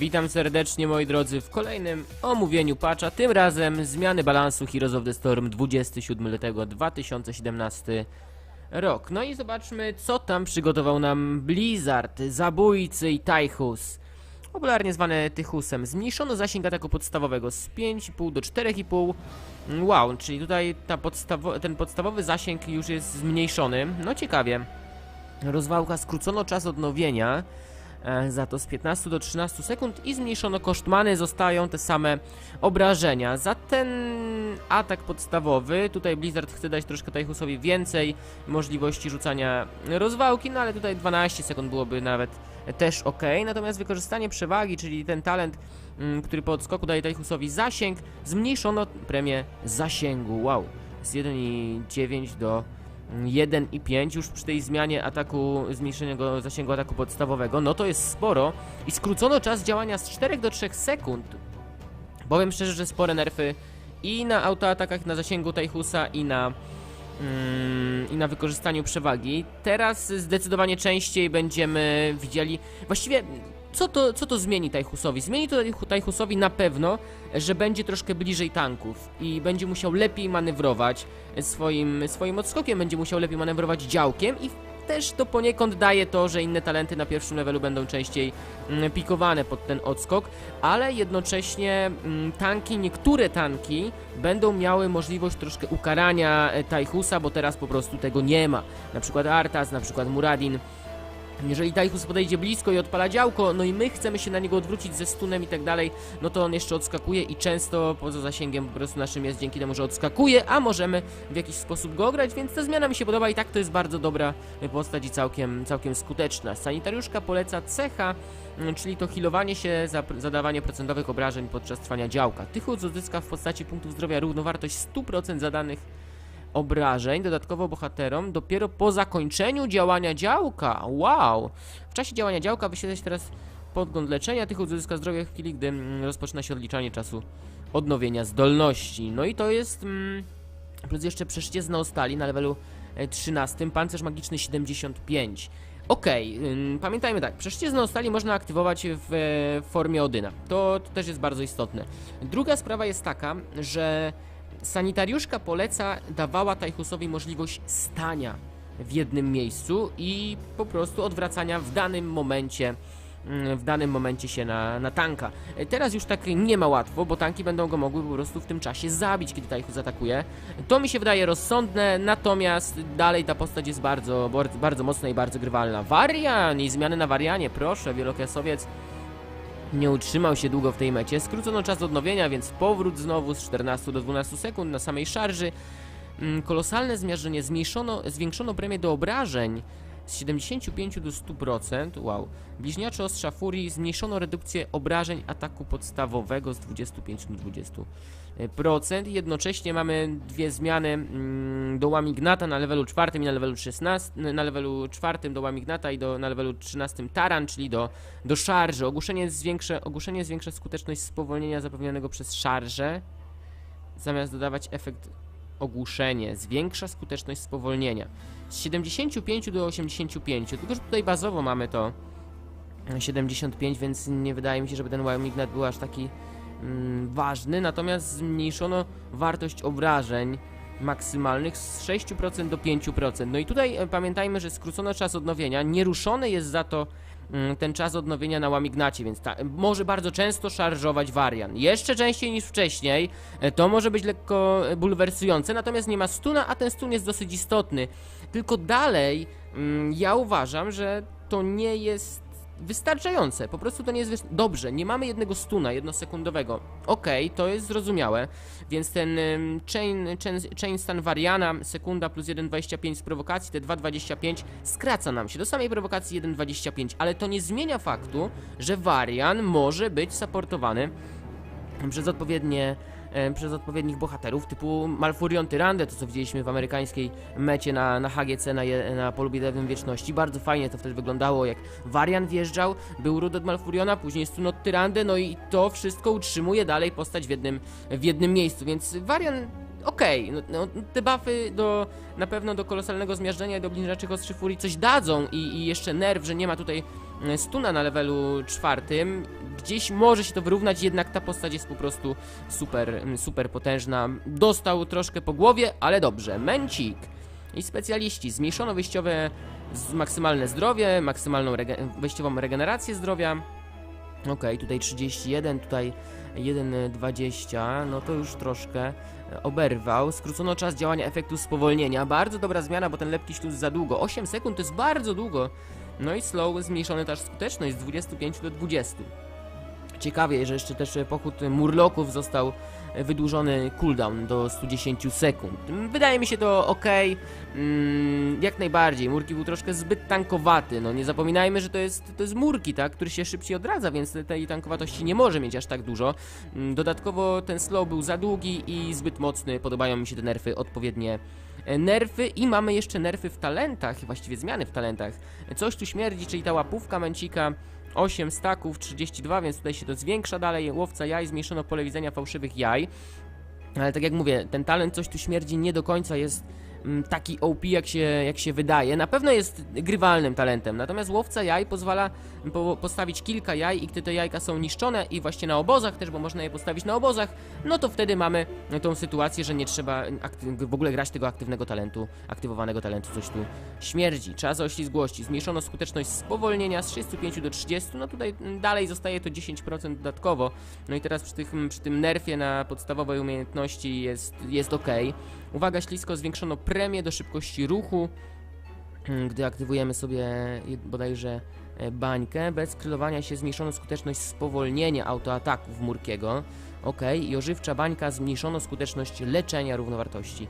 Witam serdecznie moi drodzy w kolejnym omówieniu patcha, tym razem zmiany balansu Heroes of the Storm 27 lutego 2017 rok. No i zobaczmy co tam przygotował nam Blizzard, Zabójcy i Tychus. Popularnie zwany Tychusem. Zmniejszono zasięg ataku podstawowego z 5,5 do 4,5. Wow, czyli tutaj ta podstawo ten podstawowy zasięg już jest zmniejszony. No ciekawie. Rozwałka skrócono czas odnowienia za to z 15 do 13 sekund i zmniejszono koszt many, zostają te same obrażenia. Za ten atak podstawowy, tutaj Blizzard chce dać troszkę Tychusowi więcej możliwości rzucania rozwałki, no ale tutaj 12 sekund byłoby nawet też ok. Natomiast wykorzystanie przewagi, czyli ten talent, mm, który po odskoku daje Tychusowi zasięg, zmniejszono premię zasięgu. Wow, z 1,9 do 1 i 5 już przy tej zmianie ataku, zmniejszonego zasięgu ataku podstawowego, no to jest sporo i skrócono czas działania z 4 do 3 sekund. Powiem szczerze, że spore nerfy i na autoatakach na zasięgu Tajhusa i na mm, i na wykorzystaniu przewagi. Teraz zdecydowanie częściej będziemy widzieli, właściwie co to, co to zmieni Tajhusowi? Zmieni to Tajhusowi na pewno, że będzie troszkę bliżej tanków i będzie musiał lepiej manewrować swoim, swoim odskokiem, będzie musiał lepiej manewrować działkiem i też to poniekąd daje to, że inne talenty na pierwszym levelu będą częściej mm, pikowane pod ten odskok, ale jednocześnie mm, tanki, niektóre tanki będą miały możliwość troszkę ukarania e, Tajhusa, bo teraz po prostu tego nie ma. Na przykład Artas, na przykład Muradin. Jeżeli Tajhus podejdzie blisko i odpala działko, no i my chcemy się na niego odwrócić ze stunem i tak dalej, no to on jeszcze odskakuje i często poza zasięgiem po prostu naszym jest dzięki temu, że odskakuje, a możemy w jakiś sposób go ograć, więc ta zmiana mi się podoba i tak to jest bardzo dobra postać i całkiem, całkiem skuteczna. Sanitariuszka poleca cecha, mm, czyli to healowanie się za zadawanie procentowych obrażeń podczas trwania działka. Tychus uzyska w postaci punktów zdrowia równowartość 100% zadanych obrażeń dodatkowo bohaterom dopiero po zakończeniu działania działka. Wow! W czasie działania działka wyświetla się teraz podgląd leczenia. Tych uzyska zdrowie w chwili, gdy mm, rozpoczyna się odliczanie czasu odnowienia zdolności. No i to jest... Mm, plus jeszcze przeszczyzna o stali na levelu 13, pancerz magiczny 75. Okej, okay, pamiętajmy tak, przeszczyznę o stali można aktywować w, w formie Odyna. To, to też jest bardzo istotne. Druga sprawa jest taka, że Sanitariuszka poleca dawała Tajhusowi możliwość stania w jednym miejscu i po prostu odwracania w danym momencie mm, w danym momencie się na, na tanka. Teraz już tak nie ma łatwo, bo tanki będą go mogły po prostu w tym czasie zabić, kiedy Tajhus atakuje. To mi się wydaje rozsądne, natomiast dalej ta postać jest bardzo, bardzo mocna i bardzo grywalna. Warian i zmiany na Warianie, proszę, wielokresowiec nie utrzymał się długo w tej mecie, skrócono czas odnowienia, więc powrót znowu z 14 do 12 sekund na samej szarży. Mm, kolosalne zmiażdżenie, zmniejszono, zwiększono premię do obrażeń z 75 do 100%, wow. Bliźniacze ostrza furii zmniejszono redukcję obrażeń ataku podstawowego z 25 do 20%. Jednocześnie mamy dwie zmiany mm, do Łamignata na levelu 4 i na levelu 16, na levelu 4 do Łamignata i do, na levelu 13 Taran, czyli do, do szarży. Ogłuszenie zwiększa, ogłuszenie zwiększa skuteczność spowolnienia zapewnionego przez szarżę, zamiast dodawać efekt ogłuszenie, zwiększa skuteczność spowolnienia 75 do 85, tylko że tutaj bazowo mamy to. 75, więc nie wydaje mi się, żeby ten Wyoming był aż taki mm, ważny, natomiast zmniejszono wartość obrażeń maksymalnych z 6% do 5%. No i tutaj e, pamiętajmy, że skrócono czas odnowienia, nieruszony jest za to ten czas odnowienia na łamignacie, więc ta, może bardzo często szarżować warian. Jeszcze częściej niż wcześniej, e, to może być lekko bulwersujące, natomiast nie ma stuna, a ten stun jest dosyć istotny. Tylko dalej mm, ja uważam, że to nie jest wystarczające. Po prostu to nie jest dobrze. Nie mamy jednego stuna jednosekundowego. Okej, okay, to jest zrozumiałe. Więc ten chain, chain, chain stan Variana, sekunda plus 1,25 z prowokacji, te 2,25 skraca nam się do samej prowokacji 1,25, ale to nie zmienia faktu, że Varian może być supportowany przez odpowiednie przez odpowiednich bohaterów typu Malfurion Tyrande, to co widzieliśmy w amerykańskiej mecie na, na HGC na, na polu bitewnym wieczności. Bardzo fajnie to wtedy wyglądało, jak Varian wjeżdżał, był ród od Malfuriona, później stun od Tyrande, no i to wszystko utrzymuje dalej postać w jednym, w jednym miejscu, więc Varian okej, okay, no, no, te buffy do, na pewno do kolosalnego zmiażdżenia i do bliźniaczych ostrzy furii coś dadzą i, i jeszcze nerw, że nie ma tutaj e, stuna na levelu czwartym gdzieś może się to wyrównać, jednak ta postać jest po prostu super, super potężna. Dostał troszkę po głowie, ale dobrze. Męcik i specjaliści. Zmniejszono wyjściowe maksymalne zdrowie, maksymalną rege wejściową regenerację zdrowia. Okej, tutaj 31, tutaj 1,20, no to już troszkę oberwał. Skrócono czas działania efektu spowolnienia. Bardzo dobra zmiana, bo ten lepki śluz za długo. 8 sekund to jest bardzo długo. No i slow zmniejszony też skuteczność z 25 do 20. Ciekawie, że jeszcze też pochód murloków został wydłużony cooldown do 110 sekund. Wydaje mi się to ok, mm, jak najbardziej. Murki był troszkę zbyt tankowaty. No nie zapominajmy, że to jest, to jest Murki, tak, który się szybciej odradza, więc tej tankowatości nie może mieć aż tak dużo. Mm, Dodatkowo ten slow był za długi i zbyt mocny. Podobają mi się te nerfy odpowiednie e, nerfy i mamy jeszcze nerfy w talentach, właściwie zmiany w talentach. Coś tu śmierdzi, czyli ta łapówka męcika 8 staków, 32, więc tutaj się to zwiększa dalej. Łowca jaj, zmniejszono pole widzenia fałszywych jaj. Ale tak jak mówię, ten talent coś tu śmierdzi nie do końca jest mm, taki OP jak się, jak się wydaje. Na pewno jest grywalnym talentem, natomiast łowca jaj pozwala po, postawić kilka jaj i gdy te jajka są niszczone i właśnie na obozach też, bo można je postawić na obozach, no to wtedy mamy tą sytuację, że nie trzeba w ogóle grać tego aktywnego talentu, aktywowanego talentu, coś tu śmierdzi. Czas oślizgłości, zmniejszono skuteczność spowolnienia z 35 do 30, no tutaj dalej zostaje to 10% dodatkowo. No i teraz przy, tych, przy tym nerfie na podstawowej umiejętności jest, jest ok. Uwaga, ślisko, zwiększono premię do szybkości ruchu, gdy aktywujemy sobie bodajże bańkę. Bez skrylowania się zmniejszono skuteczność spowolnienia autoataków Murkiego. Ok, i ożywcza bańka zmniejszono skuteczność leczenia równowartości.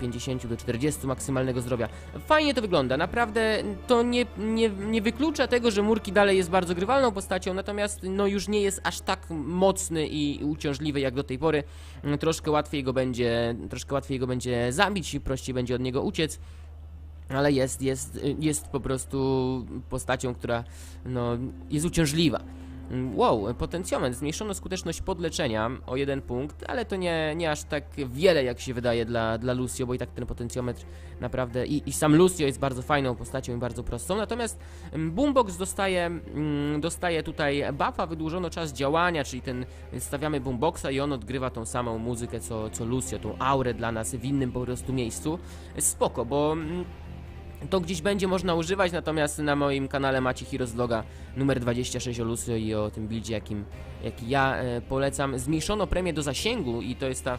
50 do 40 maksymalnego zdrowia. Fajnie to wygląda, naprawdę to nie, nie, nie wyklucza tego, że Murki dalej jest bardzo grywalną postacią, natomiast no już nie jest aż tak mocny i uciążliwy jak do tej pory. Troszkę łatwiej go będzie, troszkę łatwiej go będzie zabić, prościej będzie od niego uciec ale jest, jest, jest po prostu postacią, która no, jest uciążliwa. Wow, potencjometr. Zmniejszono skuteczność podleczenia o jeden punkt, ale to nie, nie aż tak wiele, jak się wydaje dla, dla Lucio, bo i tak ten potencjometr naprawdę... I, I sam Lucio jest bardzo fajną postacią i bardzo prostą. Natomiast Boombox dostaje, dostaje tutaj buffa, wydłużono czas działania, czyli ten stawiamy Boomboxa i on odgrywa tą samą muzykę co, co Lucio, tą aurę dla nas w innym po prostu miejscu. Spoko, bo to gdzieś będzie można używać, natomiast na moim kanale macie Heroes Vloga numer 26 o Lucio i o tym buildzie, jakim, jaki ja e, polecam. Zmniejszono premię do zasięgu i to jest ta,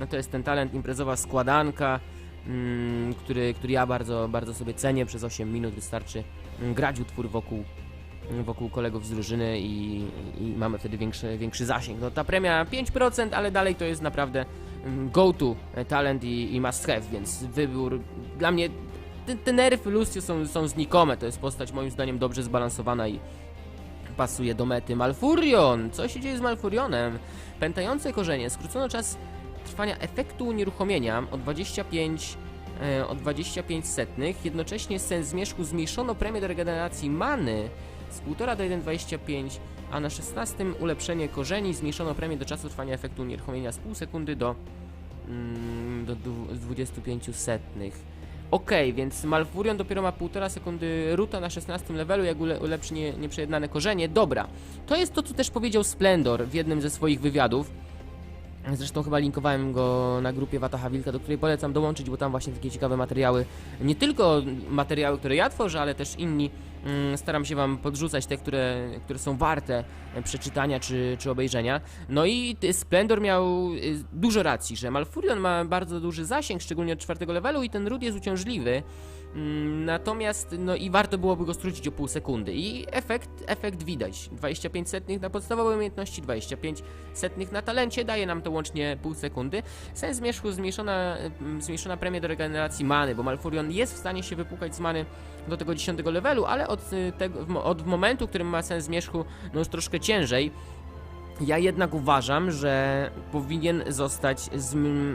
no to jest ten talent imprezowa składanka, mm, który, który ja bardzo, bardzo sobie cenię. Przez 8 minut wystarczy mm, grać utwór wokół wokół kolegów z drużyny i, i mamy wtedy większy, większy zasięg. No ta premia 5%, ale dalej to jest naprawdę mm, go-to talent i, i must have, więc wybór dla mnie te, te nerfy Lucio są, są znikome. To jest postać moim zdaniem dobrze zbalansowana i pasuje do mety. Malfurion! Co się dzieje z Malfurionem? Pętające korzenie. Skrócono czas trwania efektu unieruchomienia o 25 e, o 25 setnych. Jednocześnie sens zmierzchu zmniejszono premię do regeneracji many z 1,5 do 1,25, a na 16 ulepszenie korzeni zmniejszono premię do czasu trwania efektu unieruchomienia z pół sekundy do, mm, do 25 setnych. Okej, okay, więc Malfurion dopiero ma półtora sekundy ruta na 16 levelu, jak ule ulepszy nie, nieprzejednane korzenie. Dobra, to jest to, co też powiedział Splendor w jednym ze swoich wywiadów. Zresztą chyba linkowałem go na grupie Wataha Wilka, do której polecam dołączyć, bo tam właśnie takie ciekawe materiały, nie tylko materiały, które ja tworzę, ale też inni staram się Wam podrzucać te, które, które są warte e, przeczytania czy, czy obejrzenia. No i Splendor miał y, dużo racji, że Malfurion ma bardzo duży zasięg, szczególnie od czwartego levelu i ten ród jest uciążliwy. Mm, natomiast, no i warto byłoby go skrócić o pół sekundy. I efekt, efekt widać. 25 setnych na podstawowej umiejętności, 25 setnych na talencie, daje nam to łącznie pół sekundy. Sens zmierzchu zmniejszona, mm, zmniejszona premia do regeneracji many, bo Malfurion jest w stanie się wypukać z many do tego 10 levelu, ale od, y, tego, od momentu, w którym ma sens zmierzchu, no już troszkę ciężej. Ja jednak uważam, że powinien zostać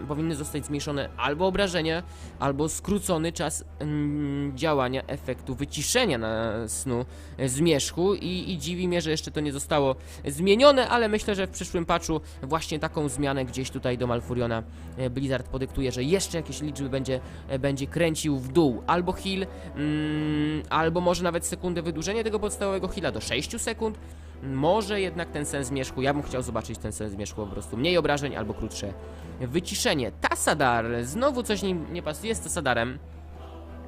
powinny zostać zmniejszone albo obrażenia, albo skrócony czas mm, działania efektu wyciszenia na snu zmierzchu i, i dziwi mnie, że jeszcze to nie zostało zmienione, ale myślę, że w przyszłym patchu właśnie taką zmianę gdzieś tutaj do Malfuriona e, Blizzard podyktuje, że jeszcze jakieś liczby będzie, e, będzie kręcił w dół, albo heal, mm, albo może nawet sekundę wydłużenie tego podstawowego heala do 6 sekund, Może jednak ten sens zmierzchu, ja bym chciał zobaczyć ten sens zmierzchu po prostu. Mniej obrażeń albo krótsze wyciszenie. Tassadar, znowu coś nie, nie pasuje z Tassadarem.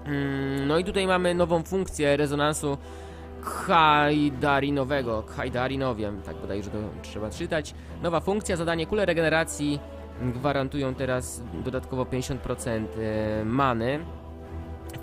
Mm, No i tutaj mamy nową funkcję rezonansu Hajdarinowego. Hajdarinowiem, tak bodajże to trzeba czytać. Nowa funkcja, zadanie kule regeneracji gwarantują teraz dodatkowo 50% e, many.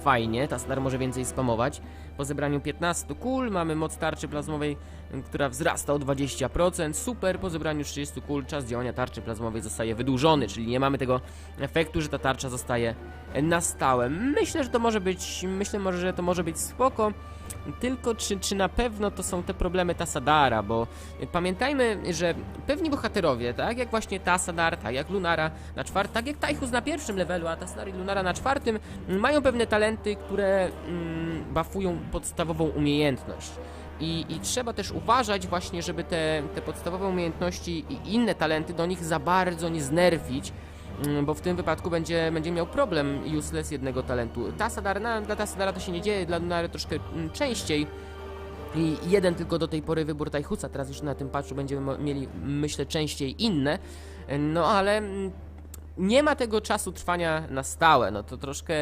Fajnie, Tassadar może więcej spamować. Po zebraniu 15 kul mamy moc tarczy plazmowej, y, która wzrasta o 20%. Super, po zebraniu 30 kul czas działania tarczy plazmowej zostaje wydłużony, czyli nie mamy tego efektu, że ta tarcza zostaje na stałe. Myślę, że to może być, myślę że to może być spoko. Tylko czy, czy na pewno to są te problemy Tassadara, bo pamiętajmy, że pewni bohaterowie, tak jak właśnie Tassadar, tak jak Lunara na czwartym, tak jak Tajchus na pierwszym levelu, a Tassadar i Lunara na czwartym, mają pewne talenty, które mm, buffują podstawową umiejętność. I, I trzeba też uważać właśnie, żeby te, te podstawowe umiejętności i inne talenty do nich za bardzo nie znerwić, mm, bo w tym wypadku będzie, będzie miał problem useless jednego talentu. Tassadar, na, dla Tassadara to się nie dzieje, dla Lunary troszkę mm, częściej. I jeden tylko do tej pory wybór Tajhusa, teraz już na tym patchu będziemy mieli, myślę, częściej inne. No ale mm, nie ma tego czasu trwania na stałe, no to troszkę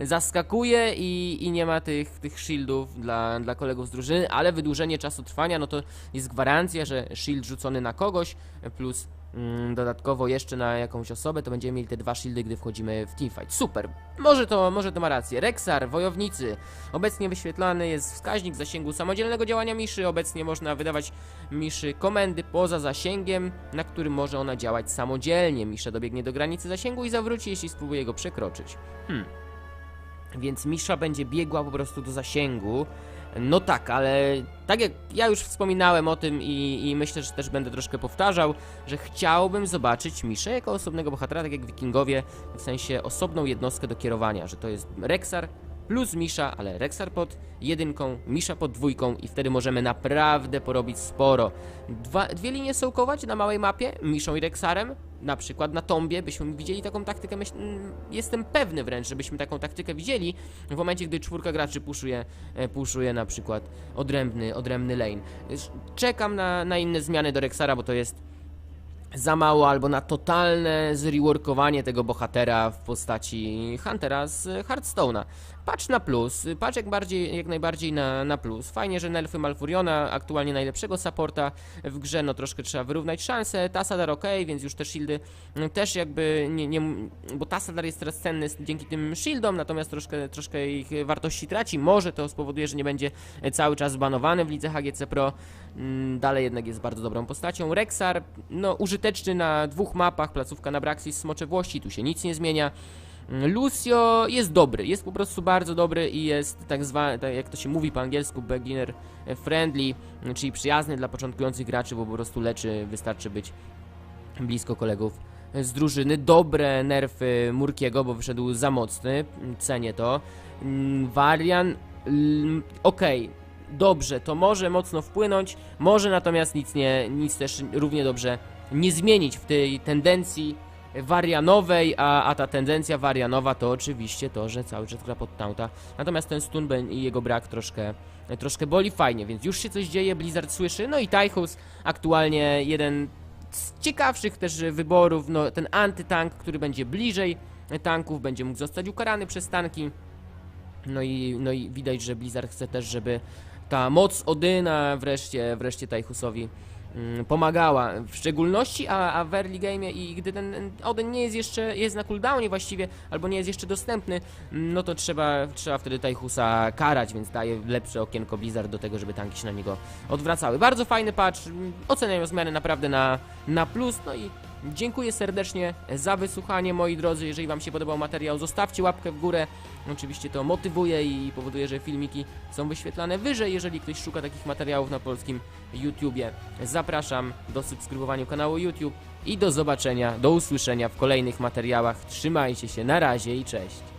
zaskakuje i, i nie ma tych, tych shieldów dla, dla kolegów z drużyny, ale wydłużenie czasu trwania, no to jest gwarancja, że shield rzucony na kogoś, plus mm, dodatkowo jeszcze na jakąś osobę, to będziemy mieli te dwa shieldy, gdy wchodzimy w teamfight. Super! Może to, może to ma rację. Rexar, wojownicy. Obecnie wyświetlany jest wskaźnik zasięgu samodzielnego działania miszy. Obecnie można wydawać miszy komendy poza zasięgiem, na którym może ona działać samodzielnie. Misza dobiegnie do granicy zasięgu i zawróci, jeśli spróbuje go przekroczyć. Hmm. Więc misza będzie biegła po prostu do zasięgu. No tak, ale tak jak ja już wspominałem o tym i, i myślę, że też będę troszkę powtarzał, że chciałbym zobaczyć Miszę jako osobnego bohatera, tak jak wikingowie, w sensie osobną jednostkę do kierowania, że to jest Rexar plus Misza, ale Rexar pod jedynką, Misza pod dwójką i wtedy możemy naprawdę porobić sporo. Dwa, dwie linie sołkować na małej mapie, Miszą i Rexarem, na przykład na Tombie byśmy widzieli taką taktykę, myśl, mm, jestem pewny wręcz, żebyśmy taką taktykę widzieli w momencie, gdy czwórka graczy puszuje, e, puszuje na przykład odrębny, odrębny lane. Czekam na, na inne zmiany do Rexara, bo to jest za mało albo na totalne zreworkowanie tego bohatera w postaci Huntera z Hearthstone'a. Patrz na plus, patrz jak, bardziej, jak najbardziej na, na plus. Fajnie, że Nelfy Malfuriona, aktualnie najlepszego supporta w grze, no troszkę trzeba wyrównać szanse. Tassadar ok, więc już te shieldy mm, też jakby nie, nie bo Tassadar jest teraz cenny dzięki tym shieldom, natomiast troszkę, troszkę ich wartości traci. Może to spowoduje, że nie będzie cały czas banowany w lidze HGC Pro. Mm, Dalej jednak jest bardzo dobrą postacią. Rexar, no użyteczny na dwóch mapach, placówka na Braxis, Smocze Włości, tu się nic nie zmienia. Lucio jest dobry, jest po prostu bardzo dobry i jest tak zwany, tak jak to się mówi po angielsku, beginner friendly, czyli przyjazny dla początkujących graczy, bo po prostu leczy, wystarczy być blisko kolegów z drużyny. Dobre nerfy Murkiego, bo wyszedł za mocny, cenię to. Mm, Varian, mm, okej, dobrze, to może mocno wpłynąć, może natomiast nic nie, nic też równie dobrze nie zmienić w tej tendencji warianowej, a, a ta tendencja warianowa to oczywiście to, że cały czas gra pod taunta. Natomiast ten stun i jego brak troszkę, troszkę boli fajnie, więc już się coś dzieje, Blizzard słyszy, no i Tychus aktualnie jeden z ciekawszych też wyborów, no ten antytank, który będzie bliżej tanków, będzie mógł zostać ukarany przez tanki. No i, no i widać, że Blizzard chce też, żeby ta moc Odyna wreszcie, wreszcie Tajhusowi pomagała. W szczególności, a, a w early game i gdy ten Odyn nie jest jeszcze, jest na cooldownie właściwie, albo nie jest jeszcze dostępny, mm, no to trzeba, trzeba wtedy Tajhusa karać, więc daje lepsze okienko Blizzard do tego, żeby tanki się na niego odwracały. Bardzo fajny patch, mm, oceniam zmiany naprawdę na, na plus, no i Dziękuję serdecznie za wysłuchanie, moi drodzy. Jeżeli Wam się podobał materiał, zostawcie łapkę w górę. Oczywiście to motywuje i powoduje, że filmiki są wyświetlane wyżej. Jeżeli ktoś szuka takich materiałów na polskim YouTubie, zapraszam do subskrybowania kanału YouTube i do zobaczenia, do usłyszenia w kolejnych materiałach. Trzymajcie się, na razie i cześć.